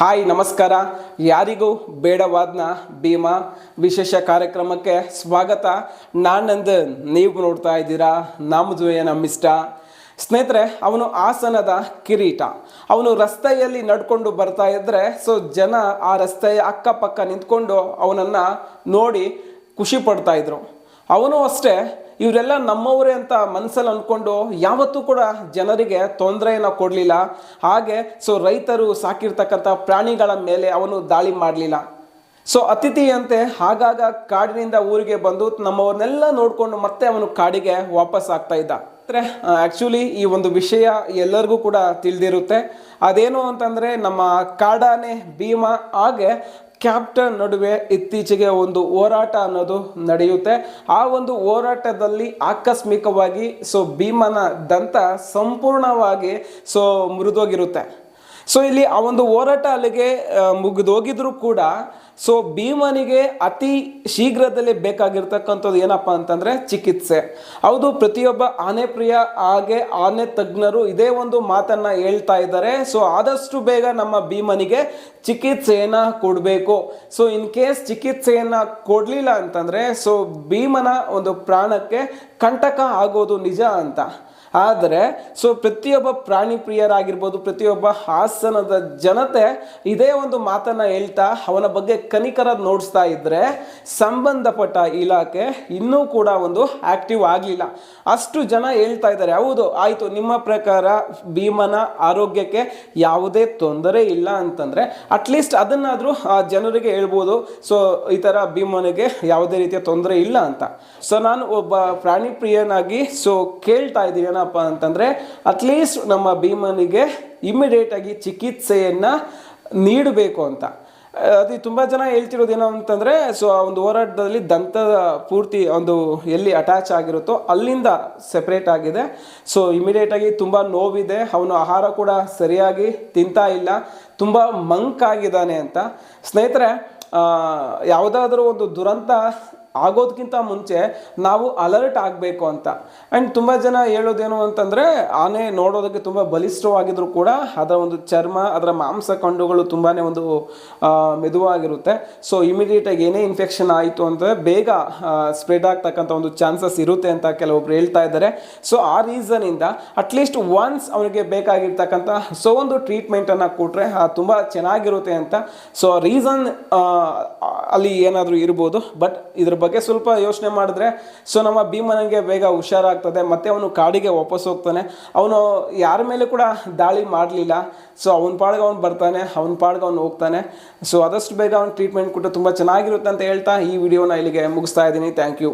Hi, ನಮಸ್ಕಾರ. ಯಾರಿಗೂ ಬೇಡವಾದ್ನ ಭೀಮಾ ವಿಶೇಷ ಕಾರ್ಯಕ್ರಮಕ್ಕೆ ಸ್ವಾಗತ. ನಾನಂದು, ನೀವು ನೋಡ್ತಾ ಇದ್ದೀರಾ? ನಮ್ಮದುವೆ ನಮ್ಮಿಷ್ಟ ಸ್ನೇಹಿತರೆ, ಅವನು ಆಸನದ ಕಿರೀಟ. ಅವನು ರಸ್ತೆಯಲ್ಲಿ ನಡ್ಕೊಂಡು ಬರ್ತಾ ಇದ್ದರೆ ಸೊ ಜನ ಆ ರಸ್ತೆಯ ಅಕ್ಕಪಕ್ಕ ನಿಂತ್ಕೊಂಡು ಅವನನ್ನು ನೋಡಿ ಖುಷಿ ಪಡ್ತಾ ಇದ್ರು. ಅವನು ಅಷ್ಟೇ ಇವರೆಲ್ಲ ನಮ್ಮವರೇ ಅಂತ ಮನಸ್ಸಲ್ಲಿ ಅಂದ್ಕೊಂಡು ಯಾವತ್ತೂ ಕೂಡ ಜನರಿಗೆ ತೊಂದರೆಯನ್ನು ಕೊಡಲಿಲ್ಲ. ಹಾಗೆ ಸೊ ರೈತರು ಸಾಕಿರ್ತಕ್ಕಂಥ ಪ್ರಾಣಿಗಳ ಮೇಲೆ ಅವನು ದಾಳಿ ಮಾಡಲಿಲ್ಲ. ಸೊ ಅತಿಥಿಯಂತೆ ಆಗಾಗ ಕಾಡಿನಿಂದ ಊರಿಗೆ ಬಂದು ನಮ್ಮವ್ರನ್ನೆಲ್ಲ ನೋಡಿಕೊಂಡು ಮತ್ತೆ ಅವನು ಕಾಡಿಗೆ ವಾಪಸ್ ಆಗ್ತಾ ಇದ್ದ. ಅಂದರೆ ಆ್ಯಕ್ಚುಲಿ ಈ ಒಂದು ವಿಷಯ ಎಲ್ಲರಿಗೂ ಕೂಡ ತಿಳಿದಿರುತ್ತೆ. ಅದೇನು ಅಂತಂದರೆ ನಮ್ಮ ಕಾಡಾನೆ ಭೀಮ, ಹಾಗೆ ಕ್ಯಾಪ್ಟನ್ ನಡುವೆ ಇತ್ತೀಚೆಗೆ ಒಂದು ಹೋರಾಟ ಅನ್ನೋದು ನಡೆಯುತ್ತೆ. ಆ ಒಂದು ಹೋರಾಟದಲ್ಲಿ ಆಕಸ್ಮಿಕವಾಗಿ ಸೊ ಭೀಮನ ದಂತ ಸಂಪೂರ್ಣವಾಗಿ ಸೊ ಮುರಿದೋಗಿರುತ್ತೆ. ಸೊ ಇಲ್ಲಿ ಆ ಒಂದು ಹೋರಾಟ ಅಲ್ಲಿಗೆ ಮುಗಿದೋಗಿದ್ರು ಕೂಡ ಸೊ ಭೀಮನಿಗೆ ಅತಿ ಶೀಘ್ರದಲ್ಲಿ ಬೇಕಾಗಿರ್ತಕ್ಕಂಥದ್ದು ಏನಪ್ಪ ಅಂತಂದ್ರೆ ಚಿಕಿತ್ಸೆ. ಹೌದು, ಪ್ರತಿಯೊಬ್ಬ ಆನೆ ಪ್ರಿಯ ಹಾಗೆ ಆನೆ ತಜ್ಞರು ಇದೇ ಒಂದು ಮಾತನ್ನ ಹೇಳ್ತಾ ಇದ್ದಾರೆ. ಸೊ ಆದಷ್ಟು ಬೇಗ ನಮ್ಮ ಭೀಮನಿಗೆ ಚಿಕಿತ್ಸೆಯನ್ನ ಕೊಡಬೇಕು. ಸೊ ಇನ್ ಕೇಸ್ ಚಿಕಿತ್ಸೆಯನ್ನ ಕೊಡಲಿಲ್ಲ ಅಂತಂದ್ರೆ ಸೊ ಭೀಮನ ಒಂದು ಪ್ರಾಣಕ್ಕೆ ಕಂಟಕ ಆಗೋದು ನಿಜ ಅಂತ. ಆದರೆ ಸೊ ಪ್ರತಿಯೊಬ್ಬ ಪ್ರಾಣಿ ಪ್ರಿಯರಾಗಿರ್ಬೋದು, ಪ್ರತಿಯೊಬ್ಬ ಹಾಸನದ ಜನತೆ ಇದೇ ಒಂದು ಮಾತನ್ನು ಹೇಳ್ತಾ ಅವನ ಬಗ್ಗೆ ಕನಿಕರ ನೋಡಿಸ್ತಾ ಇದ್ದರೆ ಸಂಬಂಧಪಟ್ಟ ಇಲಾಖೆ ಇನ್ನೂ ಕೂಡ ಒಂದು ಆ್ಯಕ್ಟಿವ್ ಆಗಲಿಲ್ಲ. ಅಷ್ಟು ಜನ ಹೇಳ್ತಾ ಇದ್ದಾರೆ, ಹೌದು, ಆಯಿತು, ನಿಮ್ಮ ಪ್ರಕಾರ ಭೀಮನ ಆರೋಗ್ಯಕ್ಕೆ ಯಾವುದೇ ತೊಂದರೆ ಇಲ್ಲ ಅಂತಂದರೆ ಅಟ್ಲೀಸ್ಟ್ ಅದನ್ನಾದರೂ, ಆ, ಜನರಿಗೆ ಹೇಳ್ಬೋದು ಸೊ ಈ ಥರ ಭೀಮನಿಗೆ ಯಾವುದೇ ರೀತಿಯ ತೊಂದರೆ ಇಲ್ಲ ಅಂತ. ಸೊ ನಾನು ಒಬ್ಬ ಪ್ರಾಣಿ ಪ್ರಿಯನಾಗಿ ಸೊ ಕೇಳ್ತಾ ಇದ್ದೀನಿ ಏನಪ್ಪ ಅಂತಂದ್ರೆ ಅಟ್ಲೀಸ್ಟ್ ನಮ್ಮ ಭೀಮನಿಗೆ ಇಮಿಡಿಯೇಟ್ ಆಗಿ ಚಿಕಿತ್ಸೆಯನ್ನ ನೀಡಬೇಕು ಅಂತ. ಅದು ತುಂಬ ಜನ ಹೇಳ್ತಿರೋದು ಏನೋ ಅಂತಂದರೆ ಸೊ ಆ ಒಂದು ಹೋರಾಟದಲ್ಲಿ ದಂತ ಪೂರ್ತಿ ಒಂದು ಎಲ್ಲಿ ಅಟ್ಯಾಚ್ ಆಗಿರುತ್ತೋ ಅಲ್ಲಿಂದ ಸೆಪ್ರೇಟ್ ಆಗಿದೆ. ಸೊ ಇಮಿಡಿಯೇಟಾಗಿ ತುಂಬ ನೋವಿದೆ, ಅವನು ಆಹಾರ ಕೂಡ ಸರಿಯಾಗಿ ತಿಂತಾ ಇಲ್ಲ, ತುಂಬ ಮಂಕಾಗಿದ್ದಾನೆ ಅಂತ. ಸ್ನೇಹಿತರೆ ಯಾವುದಾದ್ರೂ ಒಂದು ದುರಂತ ಆಗೋದಕ್ಕಿಂತ ಮುಂಚೆ ನಾವು ಅಲರ್ಟ್ ಆಗಬೇಕು ಅಂತ. ಆ್ಯಂಡ್ ತುಂಬ ಜನ ಹೇಳೋದೇನು ಅಂತಂದರೆ, ಆನೆ ನೋಡೋದಕ್ಕೆ ತುಂಬ ಬಲಿಷ್ಠವಾಗಿದ್ದರೂ ಕೂಡ ಅದರ ಒಂದು ಚರ್ಮ, ಅದರ ಮಾಂಸ ಕಂಡುಗಳು ತುಂಬಾ ಒಂದು ಮೆದುವಾಗಿರುತ್ತೆ. ಸೊ ಇಮಿಡಿಯೇಟಾಗಿ ಏನೇ ಇನ್ಫೆಕ್ಷನ್ ಆಯಿತು ಅಂದರೆ ಬೇಗ ಸ್ಪ್ರೆಡ್ ಆಗ್ತಕ್ಕಂಥ ಒಂದು ಚಾನ್ಸಸ್ ಇರುತ್ತೆ ಅಂತ ಕೆಲವೊಬ್ರು ಹೇಳ್ತಾ ಇದ್ದಾರೆ. ಸೊ ಆ ರೀಸನಿಂದ ಅಟ್ಲೀಸ್ಟ್ ಒನ್ಸ್ ಅವನಿಗೆ ಬೇಕಾಗಿರ್ತಕ್ಕಂಥ ಸೊ ಒಂದು ಟ್ರೀಟ್ಮೆಂಟನ್ನು ಕೊಟ್ಟರೆ ತುಂಬ ಚೆನ್ನಾಗಿರುತ್ತೆ ಅಂತ. ಸೊ ರೀಸನ್ ಅಲ್ಲಿ ಏನಾದರೂ ಇರ್ಬೋದು ಬಟ್ ಇದ್ರ ಬಗ್ಗೆ ಸ್ವಲ್ಪ ಯೋಚನೆ ಮಾಡಿದ್ರೆ, ಸೊ ನಮ್ಮ ಭೀಮನಿಗೆ ಬೇಗ ಹುಷಾರಾಗ್ತದೆ ಮತ್ತೆ ಅವನು ಕಾಡಿಗೆ ವಾಪಸ್ ಹೋಗ್ತಾನೆ. ಅವನು ಯಾರ ಮೇಲೆ ಕೂಡ ದಾಳಿ ಮಾಡಲಿಲ್ಲ. ಸೊ ಅವನ ಪಾಡ್ಗೆ ಅವ್ನು ಬರ್ತಾನೆ, ಅವನ ಪಾಡ್ಗೆ ಅವ್ನು ಹೋಗ್ತಾನೆ. ಸೊ ಆದಷ್ಟು ಬೇಗ ಅವ್ನು ಟ್ರೀಟ್ಮೆಂಟ್ ಕೊಟ್ಟು ತುಂಬ ಚೆನ್ನಾಗಿರುತ್ತೆ ಅಂತ ಹೇಳ್ತಾ ಈ ವಿಡಿಯೋನ ಇಲ್ಲಿಗೆ ಮುಗಿಸ್ತಾ ಇದ್ದೀನಿ. Thank you